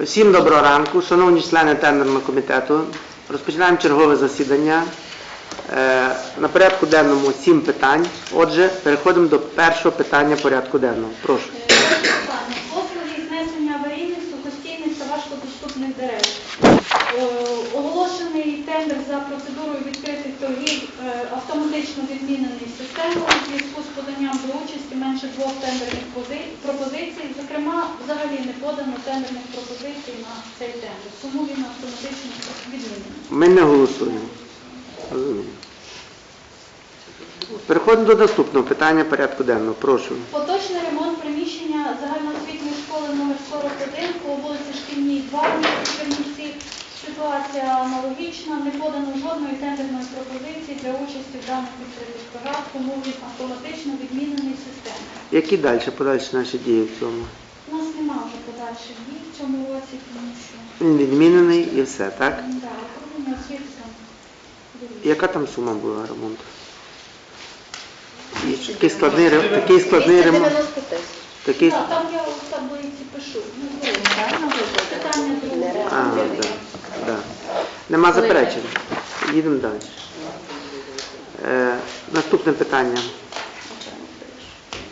Всім доброго ранку, шановні члени тендерного комітету. Розпочинаємо чергове засідання. Е, На порядку денному сім питань. Отже, переходимо до першого питання порядку денного. Прошу. Питання. Послуги знесення аварійних, сухостійних та важкодоступних дерев. Е, Оголошений тендер за процедурою відкритих торгів е, автоматично відмінений системою у зв'язку з поданням до участі менше двох тендерних пропозицій. Зокрема, взагалі не подано тендерних пропозицій на цей тендер. Тому він автоматично відмінений. Ми не голосуємо. Розумію. Переходимо до наступного питання порядку денного. Прошу. Поточний ремонт приміщення загальноосвітньої школи номер 41 по вулиці Шкільній 2 в місті. Ситуація аналогічна, не подано жодної тендерної пропозиції для участі в даних відкритих торгах, тому він автоматично відмінений системою. Які далі подальші наші дії в цьому? У нас немає вже подальших дій в цьому році, тому що Він відмінений і все, так? да, управління освіти там дивіться. Яка там сума була ремонту? І такий складний, ре- такий складний ремонт. 290 тисяч. Такий... Так, там я в таблиці пишу. Ну, Питання друге. А, да, да. Нема заперечень. Їдемо далі. Е, наступне питання.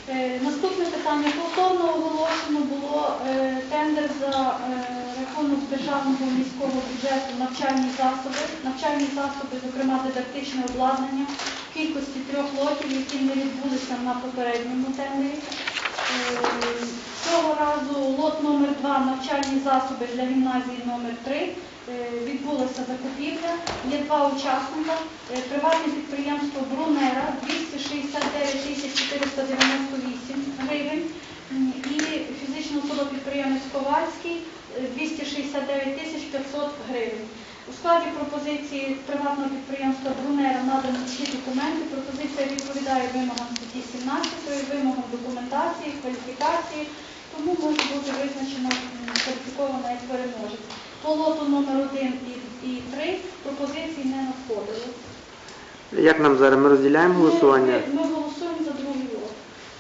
Е, Наступне питання. Повторно оголошено було е, тендер за е, рахунок державного міського бюджету навчальні засоби, навчальні засоби, зокрема дидактичне обладнання, в кількості трьох лотів, які не відбулися на попередньому тендері. Е, Цього разу лот номер 2 навчальні засоби для гімназії номер 3 е, відбулася закупівля. Є два учасника. Е, Приватне підприємство Брунера 269 тисяч 498 гривень і фізична особа підприємець Ковальський е, 269 тисяч 500 гривень. У складі пропозиції приватного підприємства Брунера надані всі документи. Пропозиція відповідає вимогам статті 17, вимогам документації, кваліфікації, тому може бути визначено кваліфікована як переможець. По лоту номер 1 і, і 3 пропозиції не надходили. Як нам зараз? Ми розділяємо голосування? Ми, ми голосуємо за другий лот.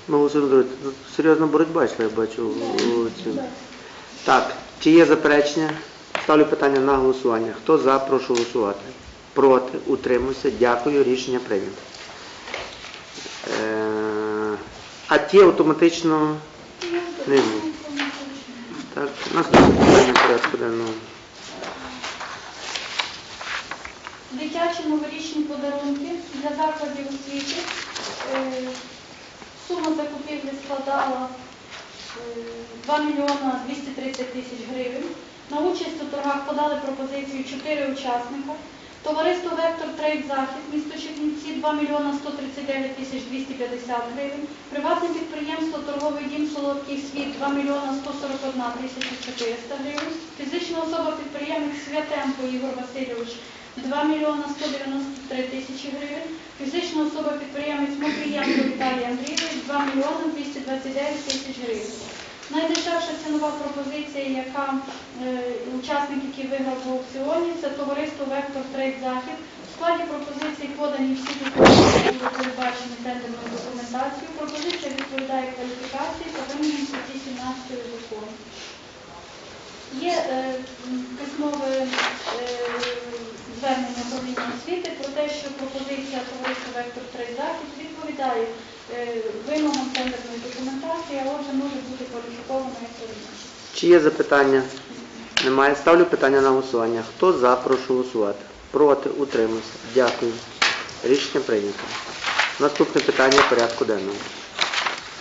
Ми голосуємо друге. Тут серйозна боротьба йшла, я бачу. у- цьому. Так. Чи є заперечення? Ставлю питання на голосування. Хто за, прошу голосувати. Проти, утримуйся. Дякую, рішення прийнято. Е, а ті автоматично Не було. Так, наступне питання порядку денного. Дитячі новорічні подарунки для закладів освіти. Е, Сума закупівлі складала е, 2 мільйона 230 тисяч гривень. На участь у торгах подали пропозицію 4 учасника. Товариство Вектор Трейд Захід, місто Чернівці 2 мільйона 139 тисяч 250 гривень. Приватне підприємство Торговий дім Солодкий світ 2 мільйона 141 тисяча 400 гривень. Фізична особа підприємець Святенко Ігор Васильович 2 мільйона 193 тисячі гривень. Фізична особа підприємець Мокрієнко Віталій Андрійович 2 мільйони 229 тисяч гривень. Найдешевша цінова пропозиція, яка е, учасник, який виграв в аукціоні, це товариство Вектор Трейд Захід. В складі пропозиції подані всі документи, які передбачені тендерною документацією. Пропозиція відповідає кваліфікації та вимогам статті 17 закону. Є е, письмове е, звернення управління освіти про те, що пропозиція товариства Вектор Трейд Захід відповідає вимогам тендерної документації, а отже може бути кваліфікована як переможець. Чи є запитання? Немає. Ставлю питання на голосування. Хто за, прошу голосувати. Проти, утримуйся. Дякую. Рішення прийнято. Наступне питання порядку денного.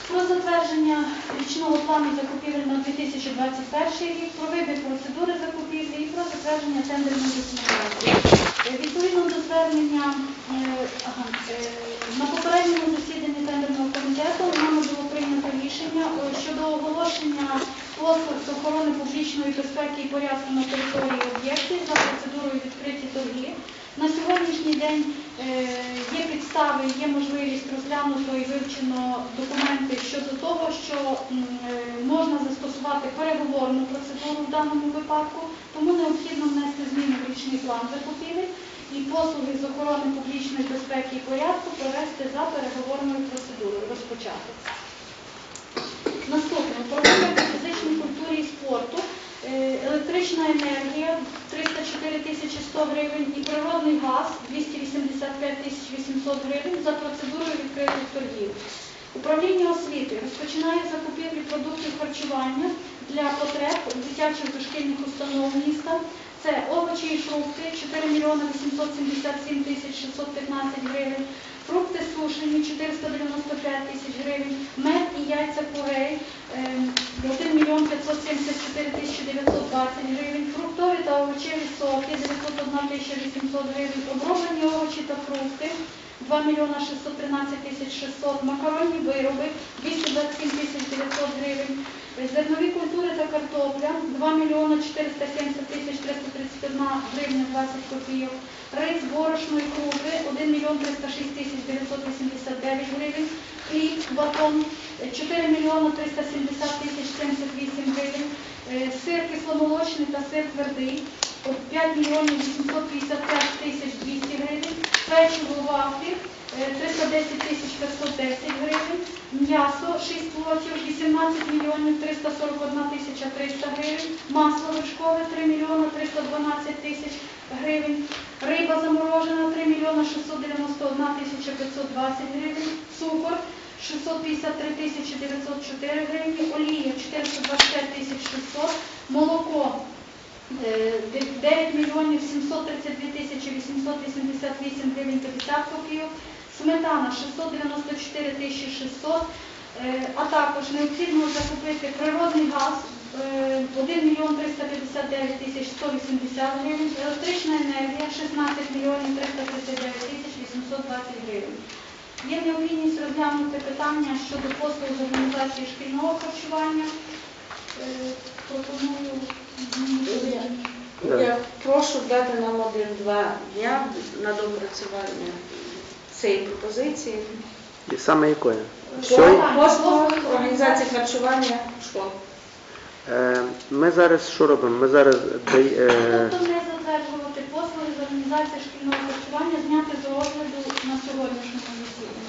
Про затвердження річного плану закупівель на 2021 рік, про вибір процедури закупівлі і про затвердження тендерної документації. Е, Відповідно до звернення е, ага, е, на попередньому засіданні тендерного комітету нами було прийнято рішення е, щодо оголошення послуг з охорони публічної безпеки і порядку на території об'єктів за процедурою відкриті торги. На сьогоднішній день е, є підстави, є можливість розглянуто і вивчено документи щодо того, що е, можна застосувати переговорну процедуру в даному випадку, тому необхідно внести зміни в річний план закупівель і послуги з охорони публічної безпеки і порядку провести за переговорною процедурою, розпочати. Наступне, управління по фізичній культурі і спорту. Е, електрична енергія 304 тисячі 100 гривень і природний газ 285 тисяч 800 гривень за процедурою відкритих торгів. Управління освіти розпочинає закупівлі продуктів харчування для потреб дитячих дошкільних установ міста. Це овочі і фрукти 4 мільйони 877 тисяч 615 гривень, фрукти сушені 495 тисяч гривень, яйця курей е, 1 мільйон 574 тисячі 920 гривень, фруктові та овочеві соки 901 тисяча 800 гривень, оброблені овочі та фрукти 2 мільйона 613 тисяч 600, макаронні вироби 227 тисяч 900 гривень, зернові культури та картопля 2 мільйона 470 тисяч 331 гривня 20 копійок, рис, борошно і крупи 1 мільйон 306 тисяч 989 гривень, хліб, батон 4 мільйони 370 тисяч 78 гривень, е, сир кисломолочний та сир твердий. 5 мільйонів 855 тисяч 200 гривень, печиво вафлі е, 310 тисяч 510 гривень, м'ясо 6 лотів 18 мільйонів 341 тисяча 300 гривень, масло вершкове 3 мільйони 312 тисяч гривень, риба заморожена 3 мільйони 691 тисяча 520 гривень, цукор 653 тисячі 904 гривні, олія 425 тисяч 600, молоко 9 мільйонів 732 тисячі 888 гривень 50 копійок, сметана 694 тисячі 600, е, а також необхідно закупити природний газ е, 1 мільйон 359 тисяч 180 гривень, електрична енергія 16 мільйонів 339 тисяч 820 гривень. Є необхідність розглянути питання щодо послуг з організації шкільного харчування. Е, Пропоную Я прошу дати нам один-два дня на допрацювання цієї пропозиції. І саме якої? По послуг організації харчування школ. Е, Ми зараз що робимо? Ми зараз дай- е, Тобто не затверджувати послуги з організації шкільного харчування, зняти з розгляду на сьогоднішньому засіданні.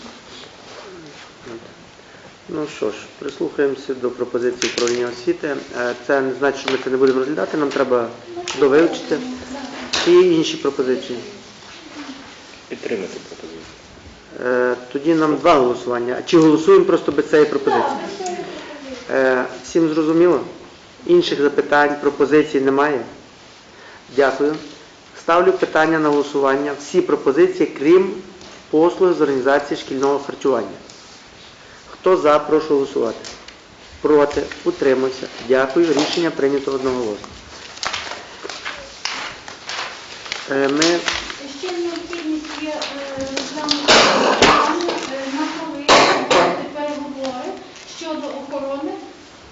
Ну що ж, прислухаємося до пропозиції управління освіти. Е, Це не значить, що ми це не будемо розглядати, нам треба довивчити. І інші пропозиції. Підтримати пропозицію. Е, Тоді нам два голосування. Чи голосуємо просто без цієї пропозиції? Так, без цієї пропозиції. Е, Всім зрозуміло? Інших запитань, пропозицій немає? Дякую. Ставлю питання на голосування. Всі пропозиції, крім послуг з організації шкільного харчування. Хто за, прошу голосувати. Проти, утримуйся. Дякую. Рішення прийнято одноголосно. Е, Ми Ще необхідність є е, е, на коли провести переговори щодо охорони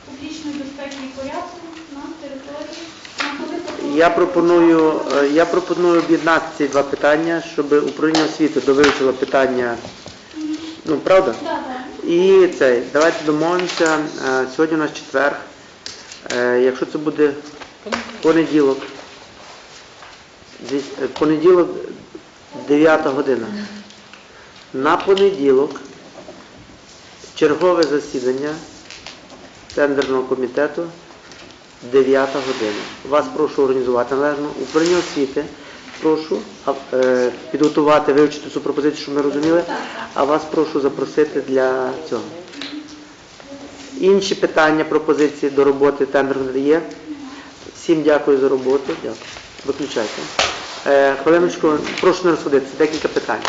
публічної безпеки і порядку на території. На коли пропонується Я пропоную, е, я пропоную об'єднати ці два питання, щоб управління освіти довивчило питання. Ну, правда? Да, да. І цей, давайте домовимося. е, Сьогодні у нас четвер. Е, Якщо це буде понеділок, е, понеділок 9 година. На понеділок чергове засідання тендерного комітету 9 година. Вас прошу організувати належно. Управління освіти прошу е, підготувати, вивчити цю пропозицію, щоб ми розуміли, а вас прошу запросити для цього. Інші питання, пропозиції до роботи тендер не є. Всім дякую за роботу. Дякую. Виключайте. Е, хвилиночку, прошу не розходитися, декілька питань.